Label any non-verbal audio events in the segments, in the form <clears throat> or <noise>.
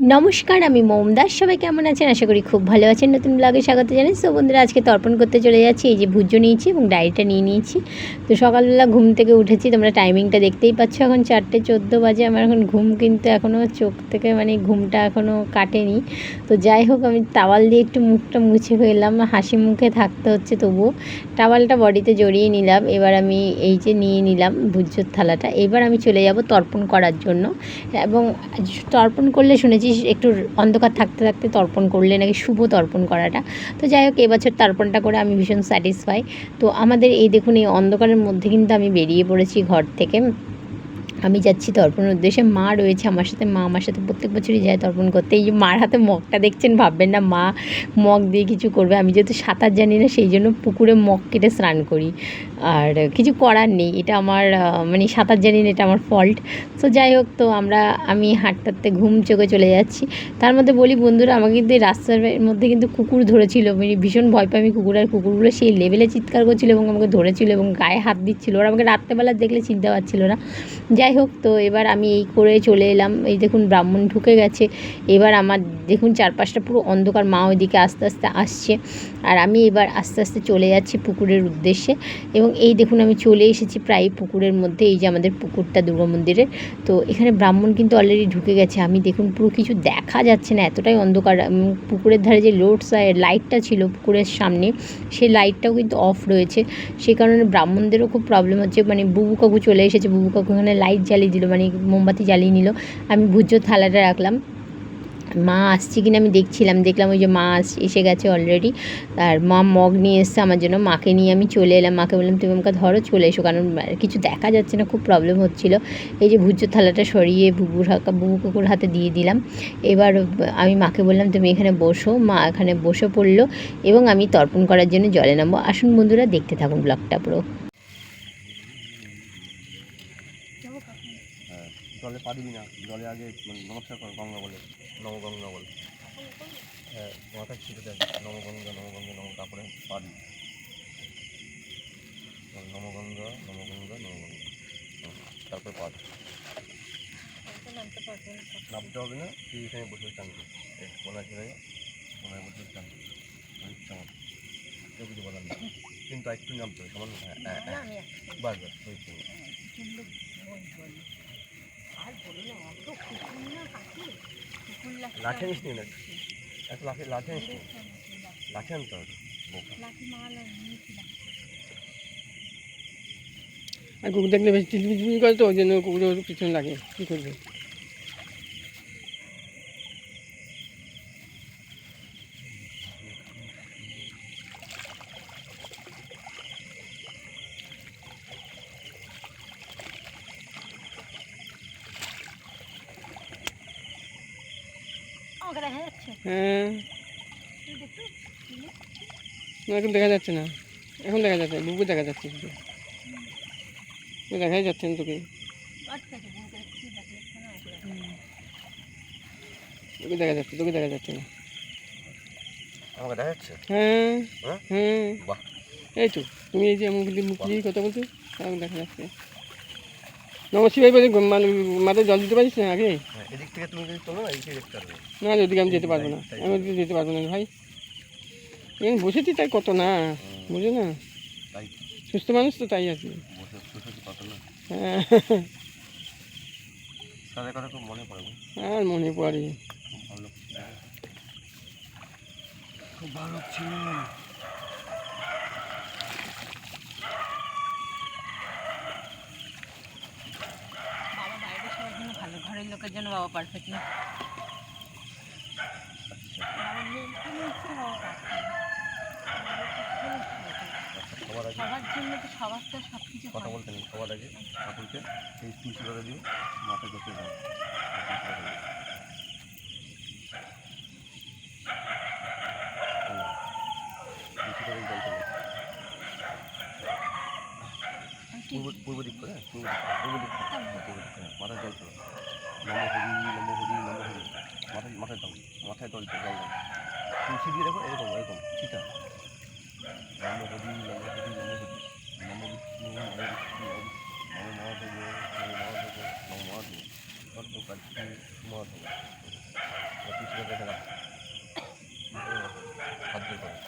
নমস্কার, আমি মোমদাস সবাই কেমন আছেন? আশা করি খুব ভালো আছেন। নতুন ব্লগে স্বাগত জানাই। সো বন্ধুরা, আজকে তর্পণ করতে চলে যাচ্ছি। এই যে ভুজ্য নিয়েছি এবং ডায়েরিটা নিয়ে নিয়েছি। তো সকালবেলা ঘুম থেকে উঠেছি। তোমরা টাইমিংটা দেখতেই পাচ্ছ। এখন চারটে চোদ্দ বাজে। আমার এখন ঘুম কিন্তু এখনও চোখ থেকে মানে ঘুমটা এখনও কাটেনি। তো যাই হোক, আমি টাওয়াল দিয়ে একটু মুখটা মুছে ফেললাম। হাসি মুখে থাকতে হচ্ছে তবুও। টাওয়ালটা বডিতে জড়িয়ে নিলাম। এবার আমি এই যে নিয়ে নিলাম ভুজ্যর থালাটা। এবার আমি চলে যাব তর্পণ করার জন্য। এবং তর্পণ করলে শুনেছি একটু অন্ধকার থাকতে থাকতে তর্পণ করলে নাকি শুভ তর্পণ করাটা। তো যাই হোক, এবছর তর্পণটা করে আমি ভীষণ স্যাটিসফাই তো আমাদের এই দেখুন, এই অন্ধকারের মধ্যে কিন্তু আমি বেরিয়ে পড়েছি ঘর থেকে। আমি যাচ্ছি তর্পণের উদ্দেশ্যে। মা রয়েছে আমার সাথে। মা আমার সাথে প্রত্যেক বছরই যায় তর্পণ করতে। এই যে মার হাতে মগটা দেখছেন, ভাববেন না, মা মগ দিয়ে কিছু করবে। আমি যেহেতু সাঁতার জানি না, সেই জন্য পুকুরে মগ কেটে স্নান করি। আর কিছু করার নেই। এটা আমার মানে সাঁতার জানি না, এটা আমার ফল্ট তো যাই হোক, তো আমরা, আমি হাঁটতে ঘুম চোখে চলে যাচ্ছি। তার মধ্যে বলি, বন্ধুরা, আমাকে কিন্তু এই রাস্তার মধ্যে কিন্তু কুকুর ধরেছিল। মানে ভীষণ ভয় পাই আমি কুকুর আর কুকুরগুলো। সেই লেভেলে চিৎকার করছিল এবং আমাকে ধরেছিল এবং গায়ে হাত দিচ্ছিল। ওরা আমাকে রাত্রেবেলা দেখলে চিনতে পারছিল না। যাই হোক, তো এবার আমি এই করে চলে এলাম। এই দেখুন, ব্রাহ্মণ ঢুকে গেছে। এবার আমার, দেখুন, চারপাশটা পুরো অন্ধকার, মা ওইদিকে আস্তে আস্তে আসছে। আর আমি এবার আস্তে আস্তে চলে যাচ্ছি পুকুরের উদ্দেশ্যে। এবং এই দেখুন, আমি চলে এসেছি প্রায় পুকুরের মধ্যে, এই যে আমাদের পুকুরটা, দুর্গা মন্দিরের। তো এখানে ব্রাহ্মণ কিন্তু অলরেডি ঢুকে গেছে। আমি দেখুন, পুরো কিছু দেখা যাচ্ছে না, এতটাই অন্ধকার। পুকুরের ধারে যে লোড লাইটটা ছিল পুকুরের সামনে, সেই লাইটটাও কিন্তু অফ রয়েছে। সেই কারণে ব্রাহ্মণদেরও খুব প্রবলেম হচ্ছে। মানে বুবু কাকু চলে এসেছে, বুবু কাকু এখানে লাইট জ্বালিয়ে দিল মানে মোমবাতি জ্বালিয়ে নিল। আমি ভুজ্য থালাটা রাখলাম। মা আসছে কিনা আমি দেখছিলাম, দেখলাম ওই যে মা আস- এসে গেছে অলরেডি আর মা মগ নিয়ে এসছে আমার জন্য, মাকে নিয়ে আমি চলে এলাম। মাকে বললাম, তুমি আমাকে ধরো, চলে এসো। কারণ কিছু দেখা যাচ্ছে না, খুব প্রবলেম হচ্ছিল। এই যে ভুজ্য থালাটা সরিয়ে বুবুর হাকা বুবু কুকুর হাতে দিয়ে দিলাম। এবার আমি মাকে বললাম, তুমি এখানে বসো। মা এখানে বসে পড়ল এবং আমি তর্পণ করার জন্য জলে নামবো। আসুন বন্ধুরা, দেখতে থাকুন ব্লগটা পুরো। হ্যাঁ জলে পারবি না। জলে আগে মানে নমস্কার কর, গঙ্গা বলে। নবগঙ্গা বলে। হ্যাঁ মাথায় ছিটে দেয় নবগঙ্গা নবগঙ্গা নম তারপরে পারবি নমগঙ্গা নমগঙ্গা নমগঙ্গা হুম, তারপরে পার নামতে হবে না তুই এখানে বসে চান কোনা ছেড়ে কোনায় বসে চান কেউ কিছু বলার না কিন্তু একটু নামতে হবে সমান হ্যাঁ হ্যাঁ হ্যাঁ। বাস বাস হয়েছে লাঠি আনিস নি না এত লাঠি লাঠি আনিস লাঠি আর কুকুর দেখলে বেশি চিলমিচমি করে তো, ওই জন্য কুকুরের পিছনে লাগে। কী করবে? হ্যাঁ। না এখন দেখা যাচ্ছে না। এখন দেখা যাচ্ছে বুবু দেখা যাচ্ছে শুধু। দেখাই যাচ্ছে না তোকে। তোকে দেখা যাচ্ছে তোকে দেখা যাচ্ছে না। আমাকে দেখা যাচ্ছে? হ্যাঁ হ্যাঁ? হ্যাঁ। এই তো তুমি এই যে কিন্তু মুখ দিয়ে কথা বলছো তাও দেখা যাচ্ছে। নমস্কার ভাই মানে মাথায় জল দিতে পারিস না আগে হ্যাঁ এদিক থেকে তুমি যদি তোলো এদিকে দেখতে পারবে না ওদিকে আমি যেতে পারব না। আমি ওদিকে যেতে পারব না ভাই। এখানে বসেছি তাই কত না বুঝো না? সুস্থ মানুষ তো তাই আছি। হ্যাঁ। মনে আর মনে পড়ে। খুব ভালো। ছিল বাবা বাইরের সবার জন্য ভালো ঘরের লোকের জন্য বাবা পারফেক্ট না। সবার জন্য তো সবার তো সব কিছু কথা বলতে নেই সবার আগে ঠাকুরকে এই তুলসী দিয়ে মাথা করতে দাও। তুলসী পাতা জল চলে পূর্ব দিক করে পূর্ব দিক করে, পূর্ব দিক করে, জল নম হরি নম হরি নম হরি মাথায় মাথায় দাও মাথায় দল দাও দেখো এরকম এরকম ঠিক আছে নম হরি নম হরি নম হরি নম বিষ্ণু নম বিষ্ণু নম মহাদেব নম মহাদেব নম মহাদেব সর্বকার্যে মাধব রেখে রাখ সাহায্য করে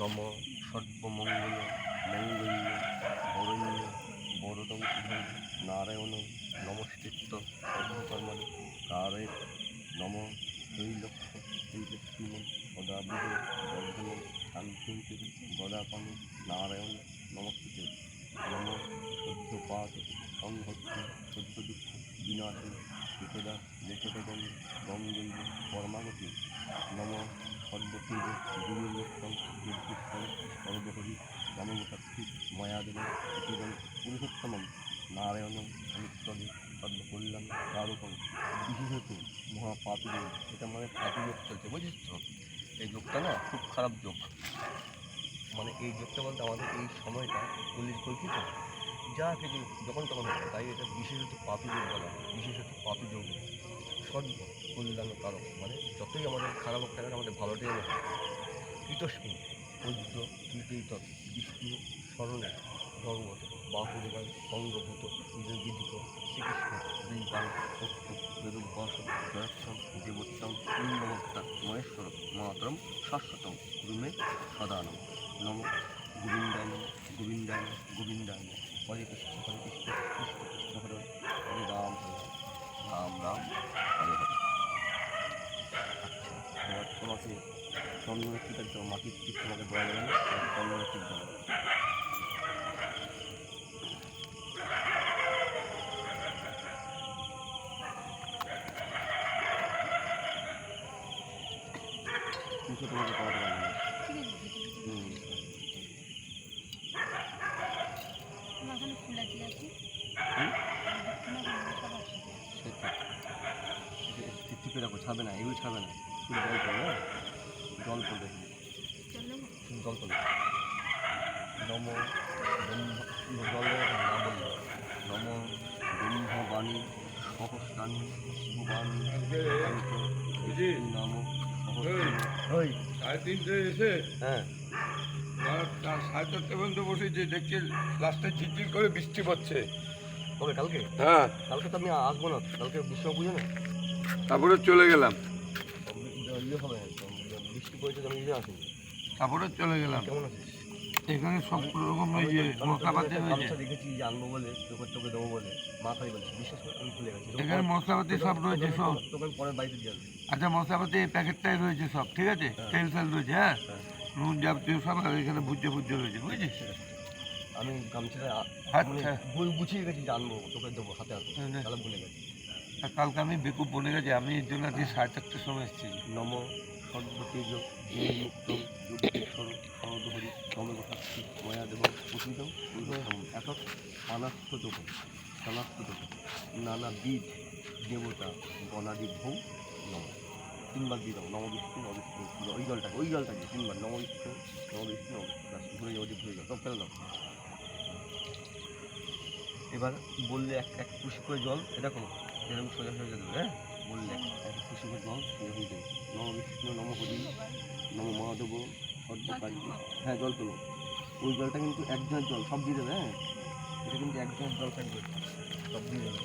নম সর্বমঙ্গল মঙ্গল্য বরণ্য বরদং শুভং নারায়ণ নমস্কৃত্য সর্বকর্মাণি কারে নম ত্রৈলক্ষ ত্রৈলক্ষ্মীমন গদাবৃহ বর্ধন শান্তি গদাপানি নারায়ণ নমস্কৃত নম সংহত্তি সদ্য দুঃখ বিনাশী একদা লেখকগণ গঙ্গল পরমাগতি, নম সর্বতীর গুরুলক্ষণ দুর্দুক্ষণ সর্বহরি রামমতাক্ষী ময়াদেব প্রতিগণ পুরুষোত্তমম নারায়ণম অনুত্তরে সর্বকল্যাণ, কারকম, বিশেষত মহাপাপিদের, এটা মানে পাপি যোগ চলছে বুঝিস তো এই যোগটা না খুব খারাপ যোগ। মানে এই যোগটা বলতে আমাদের এই সময়টা কলির কল্পিত। যা কিছু যখন তখন তাই এটা বিশেষত পাপি যোগ বলা। বিশেষত পাপি যোগ সর্ব কল্যাণ কারক মানে যতই আমাদের খারাপ হোক কেন, আমাদের ভালোটাই হবে কৃতস্মিন পদ্য কৃতৈত বিষ্ণু স্মরণে ভগবত বাহুদেবান অঙ্গভূত বিধিত শ্রীকৃষ্ণ বেদুপাস জয়ক্ষণ দেবোত্তম ইন্দ্রমত্তা মহেশ্বর মাতরম শাশ্বতম রুমে সদানম। নম গোবিন্দায় গোবিন্দায় গোবিন্দায় হরে কৃষ্ণ হরে কৃষ্ণ কৃষ্ণ কৃষ্ণ হরে রাম রাম হরে হরে মাটির টিপ তোমাকে দেওয়া যাবে না। তোমাকে করাতে পারবে না হুম হুম? সেটা ছাড়বে না এগুলো ছাড়বে না। শুধু জল পড়বে হ্যাঁ? জল পড়বে। শুধু জল পড়বে নম জল না বললে নম ব্রহ্মবাণী সহস্রাণী শুভবাণী নাম ওই। সাড়ে তিনটে এসে হ্যাঁ। সাড়ে চারটে পর্যন্ত বসেছে দেখছি লাস্টে ঝিরঝির করে বৃষ্টি পড়ছে। কবে কালকে? হ্যাঁ। কালকে তো আমি আসব না কালকে বিশ্ব পুজো না? তারপরে চলে গেলাম। তারপরে চলে গেলাম। এখানে সব রকম ওই যে দেখেছি আনব বলে তোকে তোকে দেবো বলে মা খালি বলছে বিশ্বাস করে আমি ভুলে গেছি। এখানে মশলাপাতি সব রয়েছে সব। তোকে বাড়িতে দিয়ে আচ্ছা মশলাপাতি এই প্যাকেটটাই রয়েছে সব ঠিক আছে? তেল ফেল রয়েছে হ্যাঁ? হ্যাঁ। নুন যাবতীয় সব আর এখানে রয়েছে বুঝেছিস? আমি গামছাটা আ- মানে আচ্ছা গুছিয়ে গেছি যে আনব তোকে দেবো হাতে হাতে হ্যাঁ, হ্যাঁ। তাহলে ভুলে গেছি। কালকে আমি বেকুব বলে গেছি আমি এর জন্য আজকে সাড়ে চারটের সময় এসেছি। নম সর্বতেজ মুক্ত পূর্বতম একক যোগ নানাবিধ দেবতা গণাদি ভৌ নম। তিনবার দিয়ে দাও নম বিষ্ণু নম ওই জলটাকে ওই জলটাকে তিনবার নম বিষ্ণু নম বিষ্ণু নম ব্যাস, ভুলে যাও ওদিক ভুলে যাও সব ফেলে দাও। এবার বললে এক এক কুশি করে জল এরকম এরকম সোজা সোজা দেবে হ্যাঁ? বললে এক কুশি করে জল সোজা হয়ে যাবে। নম বিষ্ণু নম হরি নম মহাদেব সর্বকার্য হ্যাঁ জল তোলো। ওই জলটা কিন্তু এক ঝাঁক জল সব দিয়ে দেবে হ্যাঁ? এটা কিন্তু এক ঝাঁক জল থাকবে সব দিয়ে দেবে।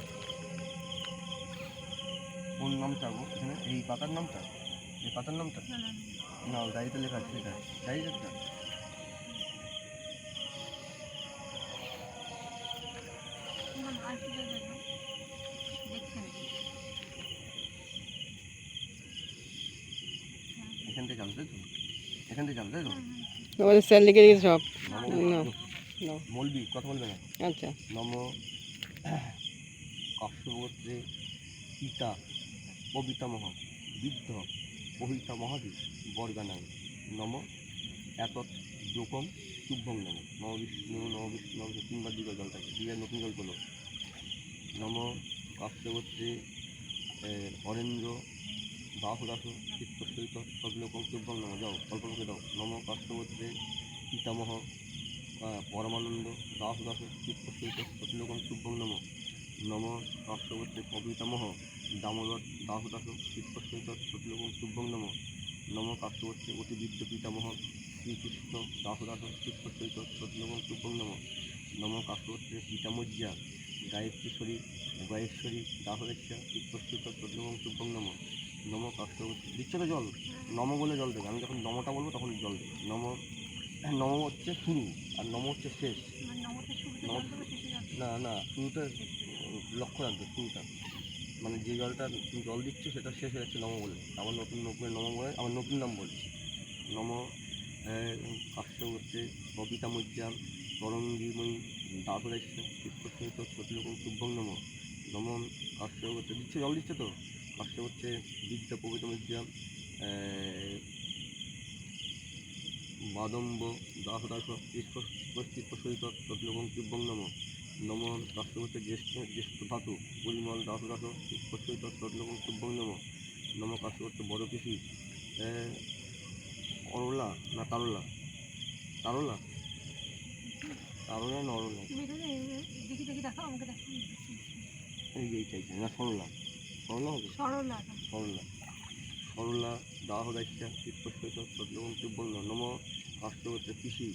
কোন নামটা এখানে এই পাতার নামটা? এই পাতার নামটা? না ডায়েরিতে লেখা আছে সেটা ডায়েরিটা এখান থেকে তো এখান থেকে জানতে তো আমাদের স্যার লিখে দিয়েছে সব। না না। বলবি কথা বলবে না? আচ্ছা। নম কাশ্যপত্রে পিতা পবিতামহ বৃদ্ধ পহিতা মহাদেব বর্গানাং নম এত যোগম শুভং নম। নম বিষ্ণু নম বিষ্ণু নম বিষ্ণু, তিনবার দিকে জলটাকে দিয়ে নতুন জল নম অরেন্দ্র বাহুদাস চিত্তসহিত সবলোকম শুভং নম যাও কল্পনাকে দাও। নম কাশ্যপত্রে পিতামহ পরমানন্দ, দাস দাস চিত্তসহিত সতিলোকম শুভং নম। নম কাশ্যপত্রে পবিতামহ দামোদর, দাস দাস চিত্তসহিত সতিলোকম শুভং নম। নম কাশ্যপত্রে অতিবিদ্য পিতামহ, শ্রীকৃষ্ণ, দাস দাস চিত্তসহিত সতিলোকম শুভং নম। নম কাশ্যপত্রে পিতামজ্জা গায়ত্রীশ্বরী গায়েশ্বরী দাসরেচ্ছা চিত্তসহিত সতিলোকম শুভং নম। নম কাষ্টক দিচ্ছে তো জল, নম বলে জল দেবে। আমি যখন নমটা বলব তখন জল দেবে। নম নম হচ্ছে শুরু আর নম হচ্ছে শেষ। না না শুরুটা লক্ষ্য রাখবে, শুরুটা। মানে যে জলটা জল দিচ্ছ সেটা শেষ হয়ে যাচ্ছে নম বলে। আবার নতুন নতুন নম বলে, আবার নতুন নাম বলছি। নম কাষ্টক হচ্ছে ববিতা মজ্জাম তরঙ্গিময়ী দাসরাইশ্য চিত্তসহিত সতীরকম শুভং নম। নম কাষ্টক হচ্ছে। দিচ্ছে, জল দিচ্ছে তো? কাষ্টক হচ্ছে বিদ্যা পবিত্র মজ্জাম বাদম্ব চিত্তসহিত সতীরকম শুভং নম নম হচ্ছে জ্যেষ্ঠ জ্যেষ্ঠ ধাতু পরিমল দাসদাস চিত্তসহিত সতীরকম শুভং নম নম হচ্ছে বড় কৃষি অরলা না তারলা তারলা তারলা না অরলা এই চাইছে না সরলা সরলা হবে? সরলা। সরলা। সরলা দাহ দায়িত্বা চিত্তস্বৈত সদ্যবং বলল নম হচ্ছে কৃষি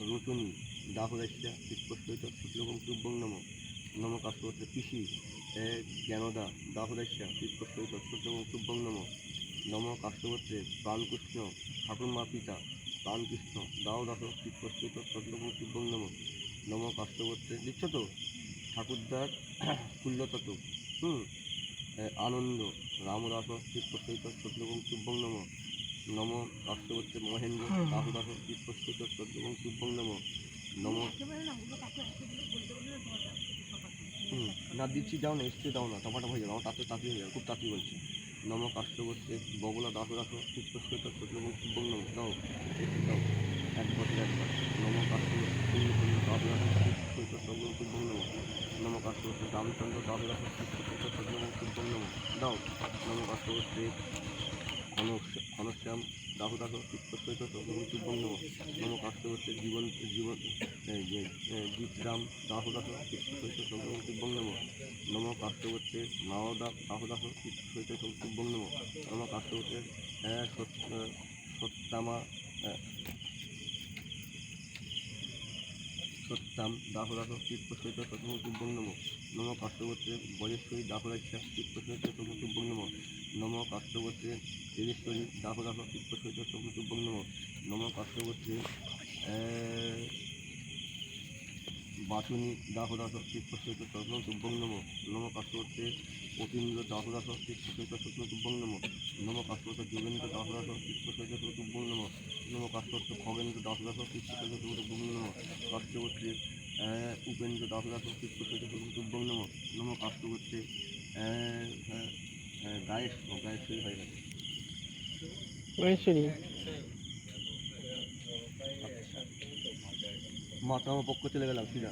রচনী দাহ দায়িত্বা চিত্তস্বৈত সদ্যবং তুব্বং নম। নম কাষ্ট হচ্ছে কৃষি জ্ঞানদা দাহ দায়িত্বা চিত্তস্বৈত সদ্যবং তুব্বং নম। নম কাষ্ট হচ্ছে প্রাণকৃষ্ণ ঠাকুরমা পিতা প্রাণকৃষ্ণ দাও দাস চিত্তস্বৈত সদ্যবং তুব্বং নম। নম কাষ্ট হচ্ছে দিচ্ছ তো? ঠাকুরদার <clears throat> তুল্যতত হুম। আনন্দ। রামদাস চিত্তসহিত সত্যবং শুভং নম। নম হচ্ছে মহেন্দ্র রাহুদাস চিত্তসহিত সত্যবং শুভং নম। নম না দিচ্ছি যাও না এসছে দাও না টপাটা হয়ে যাবে আমার তাতে তাঁতি হয়ে যাবে খুব তাঁতি বলছে। নম কাষ্ট হচ্ছে বগলা দাস দাস চিত্তসহিত সত্যবং শুভং নম। দাও এসে দাও এক বছর একবার নম কাষ্ট হচ্ছে শূন্য শূন্য দাস দাস চিত্তসহিত সত্যবং শুভং নম। নম কাষ্ট রামচন্দ্র শুভং নম দাও নম কাষ্ট ঘনশ্যাম ঘনশ্যাম দাহ দাহ চিত্তসহিত শুভং নম নম কাষ্ট জীবন জীবন এই যে জিতরাম দাহ দাহ চিত্তসহিত শুভং নম নম কাষ্ট নাওদা দাহ দাহ চিত্তসহিত শুভং নম নম কাষ্ট সত্যামা সত্যাম দাহরাহ দাহ চিত্তসহিত সত্যবং নম। নম কাষ্ট হচ্ছে বজেশ্বরী দাহ ইচ্ছা চিত্তসহিত সত্যবং নম। নম কাষ্ট হচ্ছে তেজেশ্বরী দাহরাহ দাহ চিত্তসহিত সত্যবং নম। নম কাষ্ট হচ্ছে বাচুনি দাহ দাস চিত্তসহিত সত্যবং শুভং নম। নম হচ্ছে অতীন্দ্র দাহ দাস চিত্তসহিত সত্যবং শুভং নম। নম হচ্ছে যোগেন্দ্র দাহ দাস চিত্তসহিত শুভং নম। নম হচ্ছে খগেন্দ্র দাস দাস চিত্তসহিত শুভং নম। আহ, উপেন্দ্র দাস দাস চিত্তসহিত শুভং নম। নম আহ, গায়েশ গায়েশ্বরী হয়ে গেছে মাতা পক্ষ চলে গেলাম সিধা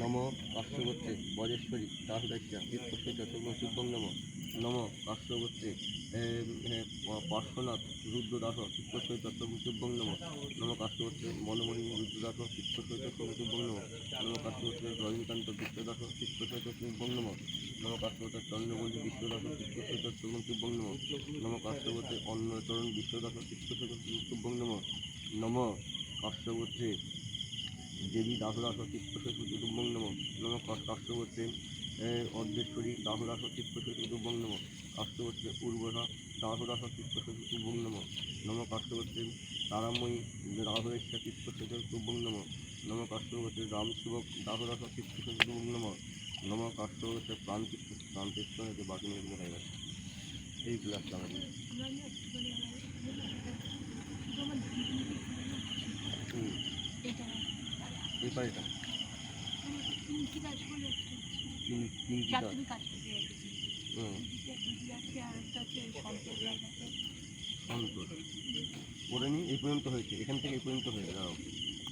নম কাশ্যগোত্রে বজেশ্বরী দাস দায়িত্বা চিত্তসহিত শুভং নম। নম কাশ্যগোত্রে পার্শ্বনাথ, রুদ্রদাস চিত্তসহিত শুভং নম। নম কাশ্যগোত্রে মনমণি রুদ্রদাস চিত্তসহিত শুভং নম। নম কাশ্যগোত্রে রজনীকান্ত বিশ্বদাস চিত্তসহিত শুভং নম। নম কাশ্যগোত্রে চন্দ্রবল্লী বিশ্বদাস চিত্তসহিত শুভং নম। নম কাশ্যগোত্রে অন্নচরণ বিশ্বদাস চিত্তসহিত শুভং নম। নম কাশ্যগোত্রে দেবী চিত্তসহিত কুটুম্বং নম নম কাষ্টবর্তে অর্ধেশ্বরী চিত্তসহিত কুটুম্বং নম কাষ্টবর্তে উর্বরা চিত্তসহিত কুটুম্বং নম নম কাষ্টবর্তে তারাময়ী চিত্তসহিত কুটুম্বং নম নম কাষ্টবর্তে রামসেবক চিত্তসহিত কুটুম্বং নম নম কাষ্টবর্তে প্রাণকৃষ্ণ প্রাণকৃষ্ণ হয়েছে বাকি মেয়েগুলো হয়ে গেছে এই ক্লাস লাগানো আমরা না একটুখানি আমার শুধু আমার দিদি হুম। এই পাড়িটা করে নি এই পর্যন্ত হয়েছে। এখান থেকে এই পর্যন্ত হয়েছে দাঁড়াও।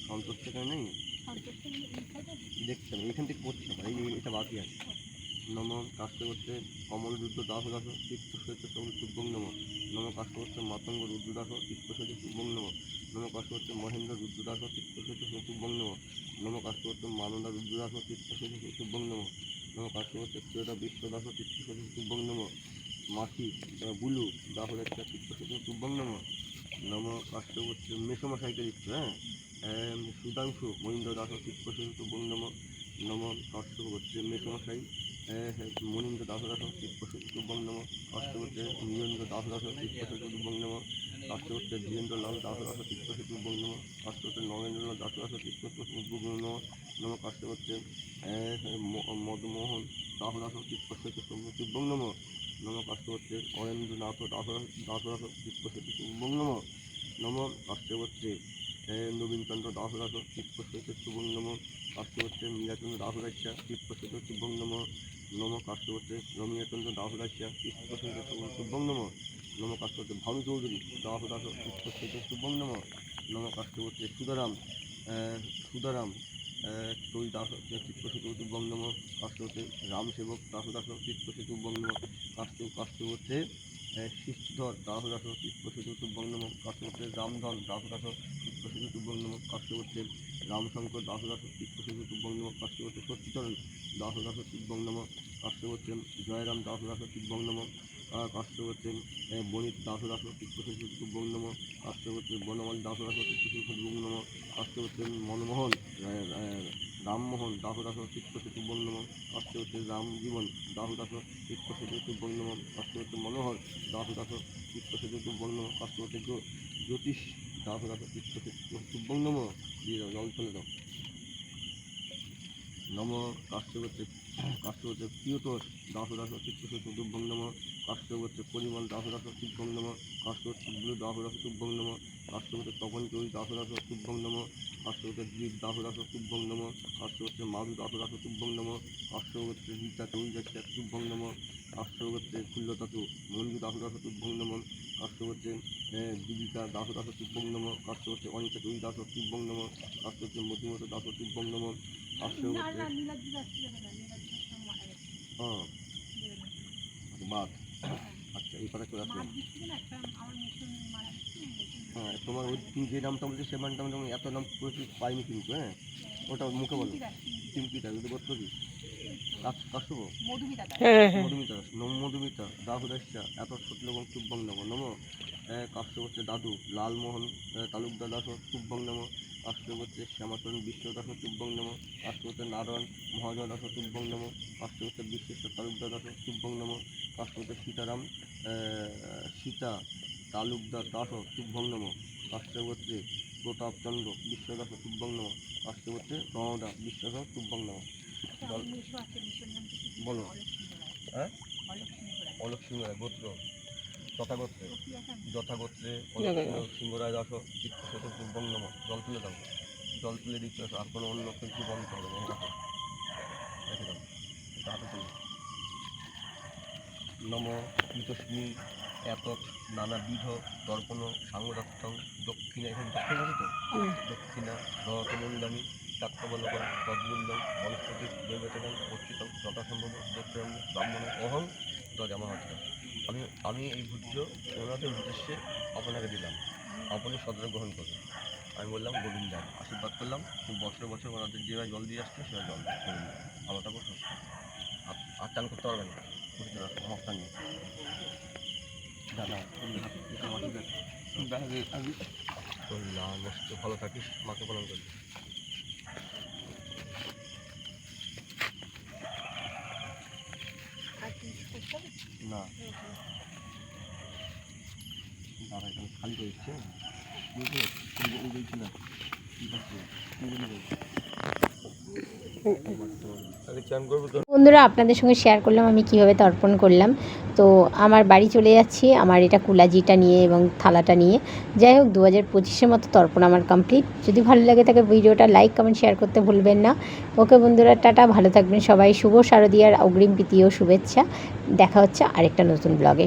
সন্তোষ থেকে নেই। দেখতে হবে এখান থেকে করতে হবে এটা বাকি আছে। নম কাষ্ট করতে কমল রুদ্র দাস দাস চিত্ত সহিত শুভং নম নম কাষ্ট করতে মাতঙ্গ রুদ্র দাস চিত্ত সহিত শুভং নম নম কাষ্ট করতে মহেন্দ্র রুদ্র দাস চিত্ত সহিত শুভং নম নম কাষ্ট করতে মানন্দা রুদ্র দাস চিত্ত সহিত শুভং নম নম কাষ্ট করতে শ্রেয়দা বিশ্ব দাস চিত্ত সহিত শুভং নম আহ, বুলু দাহ একটা চিত্ত সহিত শুভং নম নম কাষ্ট করতে মেসমশাইকে দিচ্ছ হ্যাঁ? সুধাংশু মহিন্দ্র দাস চিত্ত সহিত শুভং নম নম কাষ্ট করতে মেসমশাই। মনীন্দ্র দাস দাস চিত্তবং নম করছে নীরেন্দ্র দাস দাস চিত্তবং নম লাল দাস দাস চিত্তবং নম কাষ্ট করছে নরেন্দ্র দাস দাস চিত্তবং নম নম করছে মদমোহন দাস দাস চিত্তবং নম নম করছে অরেন্দ্রনাথ দাস দাস দাস চিত্তবং নম নম করছে নবীনচন্দ্র দাস চিত্তবং নম কাষ্ট করছে মীরাচন্দ্র দাস রাজ্যা চিত্তবং নম নম কাষ্ট করছে রমীয়চন্দ্র দাস রাজ্যা চিত্তবং নম নম কাষ্ট করছে ভানু চৌধুরী দাস দাস চিত্তবং নম নম কাষ্ট করছে সুদারাম সুদারাম আহ, তৈ দাস চিত্তবং নম কাষ্ট করছে রাম সেবক দাস দাস চিত্তবং নম কাষ্ট কাষ্ট করছে শিষ্যধর দাস দাস চিত্তবং নম কাষ্ট করছে রামধন দাস দাস চিত্তবং নম কাষ্ট করছে রামশঙ্কর দাস দাস চিত্তবং নম কাষ্ট করছে সত্যচরণ দাস দাস চিত্তবং নম কাষ্ট করছে জয়রাম দাস দাস চিত্তবং নম কাষ্ট করছে বণিত দাস দাস চিত্তবং নম কাষ্ট করছে বনমাল দাস দাস চিত্তবং নম কাষ্ট করছে মনমোহন রামমোহন দাস দাস চিত্তবং নম কাষ্ট করছে রামজীবন দাস দাস চিত্তবং নম কাষ্ট করছে মনোহর দাস দাস চিত্তবং নম কাষ্ট করছে জ্যো- জ্যোতিষ দাস দাস দিয়ে দাও জল ফেলে দাও। নম কাশ্যপত্রে কাশ্যপত্রে প্রিয়তোষ দাস দাস চিত্তবং নম কাশ্যপত্রে পরিমল দাস দাস তুভ্যং নম কাশ্যপত্রে ব্লু দাস দাস তুভ্যং নম কাশ্যপত্রে তপন চৌরি দাস দাস তুভ্যং নম কাশ্যপত্রে দ্বীপ দাস দাস তুভ্যং নম কাশ্যপত্রে মাধু দাস দাস তুভ্যং নম কাশ্যপত্রে রীতা চৌরি দাস তুভ্যং নম কাশ্যপত্রে ফুল্লতাতু মঞ্জু দাস দাস তুভ্যং নম কাশ্যপত্রে জীবিকা দাস দাস তুভ্যং নম কাশ্যপত্রে অনিতা চৌরি দাস তুভ্যং নম কাশ্যপত্রে মধুমত দাস তুভ্যং নম হ্যাঁ। আচ্ছা, বাদ আচ্ছা এই পাটা চলে আসলাম হ্যাঁ তোমার ওই তুমি যে নামটা বলছো সে নামটা আমি এত নাম করেছি পাইনি কিন্তু হ্যাঁ ওটা মুখে বলো দাস চিম্পিটা যদি বলতো কি কাশ্যপ মধুমিতা নম মধুমিতা দাহুদাস্যা এত সত্যলবং তুব্বং নম নম কাশ্য হচ্ছে দাদু লালমোহন তালুকদার দাস তুব্বং নম হচ্ছে শ্যামাচরণ বিশ্ব দাস তুব্বং নম হচ্ছে নারায়ণ মহাজয় দাস তুব্বং নম হচ্ছে বিশ্বেশ্বর তালুকদার দাস তুব্বং নম হচ্ছে সীতারাম সীতা তালুকদার দাস তুব্বং নম হচ্ছে প্রতাপচন্দ্র বিশ্বদাস তুব্বং নম হচ্ছে রণদা বিশ্বদাস তুব্বং নম? বলো। হ্যাঁ? অলক্ষ্মী অলোক সিংহ রায় গোত্র যথাগোত্রে যথাগোত্রে। সিংহরায় দাস নম। জল তুলে দাও। জল তুলে দিচ্ছে আর কোনো অন্য কিছু বন্ধ হবে রাখো দাও। হাতে তুলো নম কৃতস্মি এত নানাবিধ দর্পণ সাংরক্ষণ দক্ষিণা এখানে দক্ষিণ আছে তো? দক্ষিণা রতমূল্যানি চাক্রবল্লভম তদ্মূল্যম বনস্পতি দৈবচনম অচ্যুতম যথাসম্ভব দক্ষিণ ব্রাহ্মণ। অহং তদমা হচ্ছে আমি আমি এই ভূজ্য ওনাদের উদ্দেশ্যে আপনাকে দিলাম আপনি সদর গ্রহণ করুন আমি বললাম গোবিন্দ আশীর্বাদ করলাম খুব বছর বছর ওনাদের যেভাবে জল দিয়ে আসছে সেভাবে জল গোবিন্দ ভালো থাকো সুস্থ আর আর চান করতে পারবেন না সমস্যা নেই দাদা তুমি ভালো থাকিস মাকে প্রণাম করি আর কি করতে হবে না দাদা এখানে খালি বলে দিয়েছি না ঠিক আছে তুমি বলে দিয়েছি আরে চান করব তো বন্ধুরা, আপনাদের সঙ্গে শেয়ার করলাম, আমি কীভাবে তর্পণ করলাম। তো আমার বাড়ি চলে যাচ্ছি, আমার এটা কুলাজিটা নিয়ে এবং থালাটা নিয়ে। যাই হোক, দু হাজার পঁচিশের মতো তর্পণ আমার কমপ্লিট যদি ভালো লাগে তাকে ভিডিওটা লাইক কমেন্ট শেয়ার করতে ভুলবেন না। ওকে বন্ধুরা, টাটা, ভালো থাকবেন সবাই। শুভ শারদীয়ার অগ্রিম প্রীতি ও শুভেচ্ছা। দেখা হচ্ছে আরেকটা নতুন ব্লগে